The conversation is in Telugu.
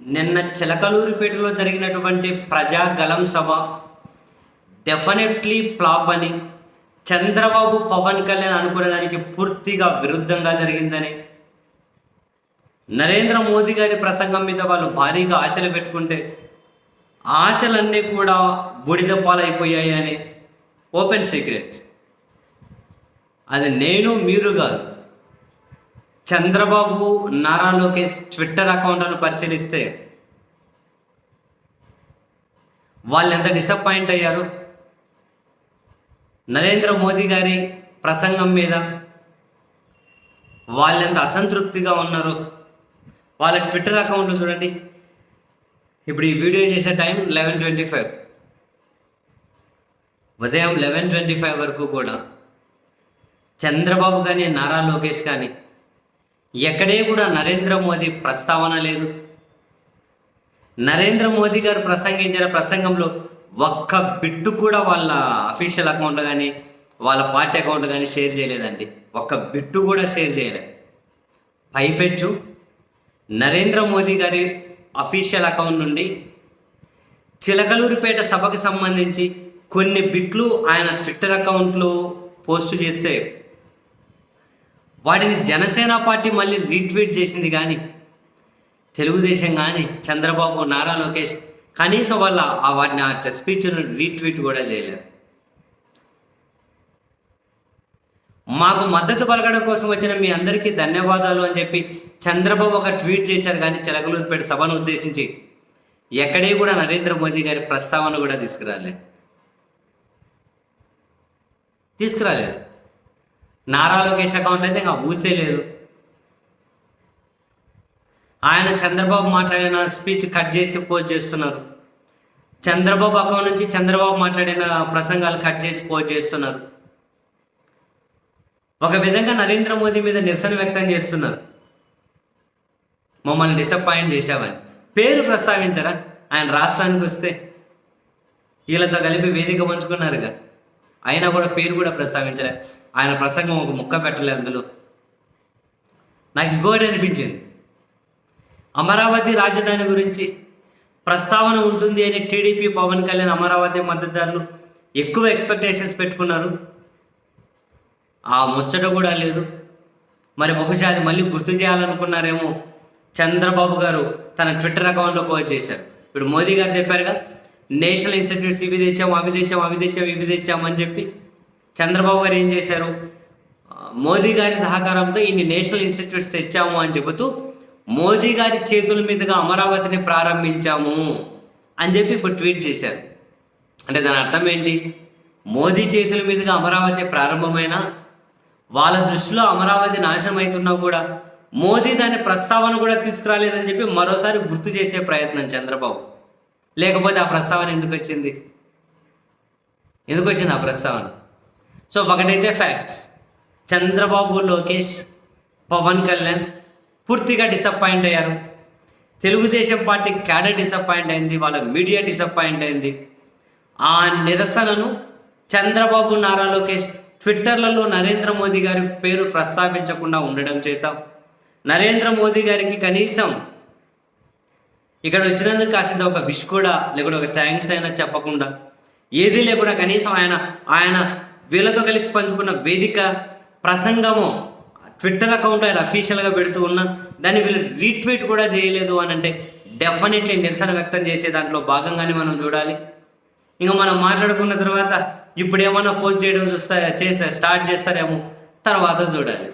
నిన్న చిలకలూరిపేటలో జరిగినటువంటి ప్రజా గలం సభ డెఫినెట్లీ ఫ్లాప్ అని చంద్రబాబు పవన్ కళ్యాణ్ అనుకునే దానికి పూర్తిగా విరుద్ధంగా జరిగిందని నరేంద్ర మోదీ గారి ప్రసంగం మీద వాళ్ళు భారీగా ఆశలు పెట్టుకుంటే ఆశలన్నీ కూడా బుడిద పాలైపోయాయి అని ఓపెన్ సీక్రెట్. అది నేను మీరు కాదు. చంద్రబాబు నారా లోకేష్ ట్విట్టర్ అకౌంట్లను పరిశీలిస్తే వాళ్ళు ఎంత డిసప్పాయింట్ అయ్యారు? నరేంద్ర మోదీ గారి ప్రసంగం మీద వాళ్ళు ఎంత అసంతృప్తిగా ఉన్నారు? వాళ్ళ ట్విట్టర్ అకౌంట్లు చూడండి. ఇప్పుడు ఈ వీడియో చేసే టైం లెవెన్ ట్వంటీ ఫైవ్. ఉదయం లెవెన్ ట్వంటీ ఫైవ్ వరకు కూడా చంద్రబాబు కానీ నారా లోకేష్ కానీ ఎక్కడే కూడా నరేంద్ర మోదీ ప్రస్తావన లేదు. నరేంద్ర మోదీ గారు ప్రసంగించిన ప్రసంగంలో ఒక్క బిట్టు కూడా వాళ్ళ అఫీషియల్ అకౌంట్ కానీ వాళ్ళ పార్టీ అకౌంట్ కానీ షేర్ చేయలేదండి. ఒక్క బిట్టు కూడా షేర్ చేయలేదు పైపెచ్చు. నరేంద్ర మోదీ గారి అఫీషియల్ అకౌంట్ నుండి చిలకలూరిపేట సభకు సంబంధించి కొన్ని బిట్లు ఆయన ట్విట్టర్ అకౌంట్లో పోస్ట్ చేస్తే వాటిని జనసేన పార్టీ మళ్ళీ రీట్వీట్ చేసింది కానీ తెలుగుదేశం కానీ చంద్రబాబు నారా లోకేష్ కనీసం వాళ్ళ ఆ వాటిని ఆ స్పీచ్ను రీట్వీట్ కూడా చేయలేరు మాకు మద్దతు పలకడం కోసం వచ్చిన మీ అందరికీ ధన్యవాదాలు అని చెప్పి చంద్రబాబు ఒక ట్వీట్ చేశారు కానీ చిలకలూరుపేట సభను ఉద్దేశించి ఎక్కడే కూడా నరేంద్ర మోదీ గారి ప్రస్తావన కూడా తీసుకురాలేదు. తీసుకురాలేదు. నారా లోకేష్ అకౌంట్ అయితే ఇంకా ఊసే లేదు. ఆయన చంద్రబాబు మాట్లాడిన స్పీచ్ కట్ చేసి పోస్ట్ చేస్తున్నారు. చంద్రబాబు అకౌంట్ నుంచి చంద్రబాబు మాట్లాడిన ప్రసంగాలు కట్ చేసి పోస్ట్ చేస్తున్నారు. ఒక విధంగా నరేంద్ర మోదీ మీద నిరసన వ్యక్తం చేస్తున్నారు. మమ్మల్ని డిసప్పాయింట్ చేశావని. పేరు ప్రస్తావించరా? ఆయన రాష్ట్రానికి వస్తే వీళ్ళతో కలిపి వేదిక పంచుకున్నారుగా. అయినా కూడా పేరు కూడా ప్రస్తావించలే. ఆయన ప్రసంగం ఒక ముక్క పెట్టలేదు అందులో. నాకు ఇంకోటి అనిపించింది. అమరావతి రాజధాని గురించి ప్రస్తావన ఉంటుంది అని టీడీపీ పవన్ కళ్యాణ్ అమరావతి మద్దతుదారులు ఎక్కువ ఎక్స్పెక్టేషన్స్ పెట్టుకున్నారు. ఆ ముచ్చట కూడా లేదు. మరి బహుశా అది మళ్ళీ గుర్తు చేయాలనుకున్నారేమో చంద్రబాబు గారు తన ట్విట్టర్ అకౌంట్లో పోస్ట్ చేశారు. ఇప్పుడు మోదీ గారు చెప్పారుగా నేషనల్ ఇన్స్టిట్యూట్స్ ఇవి తెచ్చాము అవి తెచ్చాము అవి తెచ్చాము ఇవి తెచ్చాము అని చెప్పి చంద్రబాబు గారు ఏం చేశారు? మోదీ గారి సహకారంతో ఇన్ని నేషనల్ ఇన్స్టిట్యూట్స్ తెచ్చాము అని చెబుతూ మోదీ గారి చేతుల మీదుగా అమరావతిని ప్రారంభించాము అని చెప్పి ఇప్పుడు ట్వీట్ చేశారు. అంటే దాని అర్థం ఏంటి? మోదీ చేతుల మీదుగా అమరావతి ప్రారంభమైన వాళ్ళ దృష్టిలో అమరావతి నాశనం అవుతున్నా కూడా మోదీ దాని ప్రస్తావన కూడా తీసుకురాలేదని చెప్పి మరోసారి గుర్తు చేసే ప్రయత్నం చంద్రబాబు. లేకపోతే ఆ ప్రస్తావన ఎందుకు వచ్చింది? ఎందుకు వచ్చింది ఆ ప్రస్తావన? సో ఒకటైతే ఫ్యాక్ట్స్ చంద్రబాబు లోకేష్ పవన్ కళ్యాణ్ పూర్తిగా డిసప్పాయింట్ అయ్యారు. తెలుగుదేశం పార్టీ క్యాడర్ డిసప్పాయింట్ అయింది వాళ్ళ మీడియా డిసప్పాయింట్ అయింది. ఆ నిరసనను చంద్రబాబు నారా లోకేష్ ట్విట్టర్లలో నరేంద్ర మోదీ గారి పేరు ప్రస్తావించకుండా ఉండడం చేత నరేంద్ర మోదీ గారికి కనీసం ఇక్కడ వచ్చినందుకు కాసింత ఒక విష్ కూడా లేకుంటే ఒక థ్యాంక్స్ అయినా చెప్పకుండా. ఏదీ లేకుండా కనీసం ఆయన ఆయన వీళ్ళతో కలిసి పంచుకున్న వేదిక ప్రసంగము ట్విట్టర్ అకౌంట్ ఆయన అఫీషియల్గా పెడుతూ ఉన్నా దాన్ని వీళ్ళు రీట్వీట్ కూడా చేయలేదు అని అంటే డెఫినెట్లీ నిరసన వ్యక్తం చేసే దాంట్లో భాగంగానే మనం చూడాలి. ఇంకా మనం మాట్లాడుకున్న తర్వాత ఇప్పుడు ఏమన్నా పోస్ట్ చేయడం చూస్తా చేస్తే స్టార్ట్ చేస్తారేమో తర్వాత చూడాలి.